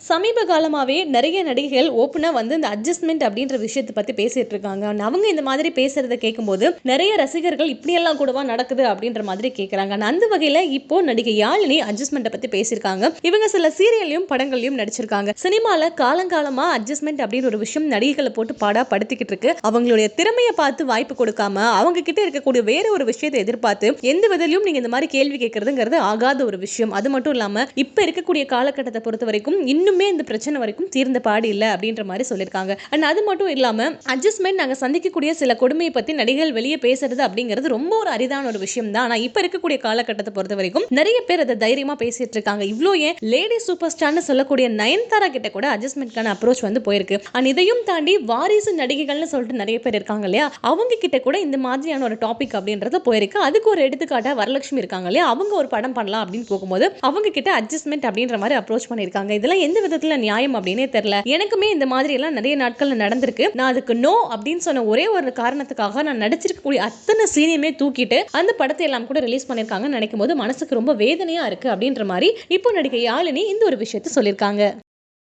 சமீப காலமாகவே நிறைய நடிகைகள் ஓப்பனாக வந்து இந்த அட்ஜஸ்ட்மெண்ட் அப்படின்ற விஷயத்தை பற்றி பேசிட்டு இருக்காங்க. அவங்க இந்த மாதிரி பேசுறதை கேட்கும்போது நிறைய ரசிகர்கள் இப்படியெல்லாம் கூடவா நடக்குது அப்படின்ற மாதிரி கேட்குறாங்க அந்த வகையில் இப்போ நடிகை யாழினி அட்ஜஸ்ட்மெண்ட்டை பற்றி பேசியிருக்காங்க. இவங்க சில சீரியல்லையும் படங்கள்லையும் நடிச்சிருக்காங்க. சினிமாவில் காலங்காலமாக அட்ஜஸ்ட்மெண்ட் அப்படின்னு ஒரு விஷயம் நடிகைகளை போட்டு பாடா படுத்திக்கிட்டு இருக்கு. அவங்களுடைய திறமையை பார்த்து வாய்ப்பு கொடுக்காம அவங்க கிட்ட இருக்கக்கூடிய வேற ஒரு விஷயத்தை எதிர்பார்த்து எந்த விதத்திலும் நீங்க இந்த மாதிரி கேள்வி கேட்கறதுங்கிறது ஆகாத ஒரு விஷயம். அது மட்டும் இல்லாம இப்ப இருக்கக்கூடிய காலகட்டத்தை பொறுத்த வரைக்கும் இன்னும் இன்னுமே இந்த பிரச்சனை வரைக்கும் தீர்ந்த பாடு இல்லை அப்படின்ற மாதிரி சொல்லியிருக்காங்க. அண்ட் அது மட்டும் இல்லாமல் அட்ஜஸ்ட்மெண்ட் நாங்கள் சந்திக்கக்கூடிய சில கொடுமையை பற்றி நடிகர்கள் வெளியே பேசுறது அப்படிங்கிறது ரொம்ப ஒரு அரிதான ஒரு விஷயம் தான். ஆனால் இப்போ இருக்கக்கூடிய காலகட்டத்தை பொறுத்த வரைக்கும் நிறைய பேர் அதை தைரியமாக பேசிட்டு இருக்காங்க. இவ்வளோ ஏன் லேடி சூப்பர் ஸ்டார்னு சொல்லக்கூடிய நயன்தாரா கிட்ட கூட அட்ஜஸ்ட்மெண்ட்கான அப்ரோச் வந்து போயிருக்கு. அண்ட் இதையும் தாண்டி வாரிசு நடிகைகள்னு சொல்லிட்டு நிறைய பேர் இருக்காங்க இல்லையா? அவங்க கிட்ட கூட இந்த மாதிரியான ஒரு டாபிக் அப்படின்றது போயிருக்கு. அதுக்கு ஒரு எடுத்துக்காட்டாக வரலட்சுமி இருக்காங்க இல்லையா? அவங்க ஒரு படம் பண்ணலாம் அப்படின்னு போகும்போது அவங்க கிட்ட அட்ஜஸ்ட்மெண்ட் அப்படின்ற மாதிரி அப்ரோச் பண்ணியிருக்காங்க. இதெல்லாம் எந்த விதத்துல நியாயம் அப்படின்னே தெரியல. எனக்குமே இந்த மாதிரி எல்லாம் நிறைய நாட்கள்ல நடந்திருக்கு. நான் அதுக்கு நோ அப்படின்னு சொன்ன ஒரே ஒரு காரணத்துக்காக நான் நடிச்சிருக்கக்கூடிய அத்தனை சீனையுமே தூக்கிட்டு அந்த படத்தை எல்லாம் கூட ரிலீஸ் பண்ணிருக்காங்கன்னு நினைக்கும் போது மனசுக்கு ரொம்ப வேதனையா இருக்கு அப்படின்ற மாதிரி இப்போ நடிகை யாழினி இந்த ஒரு விஷயத்த சொல்லியிருக்காங்க.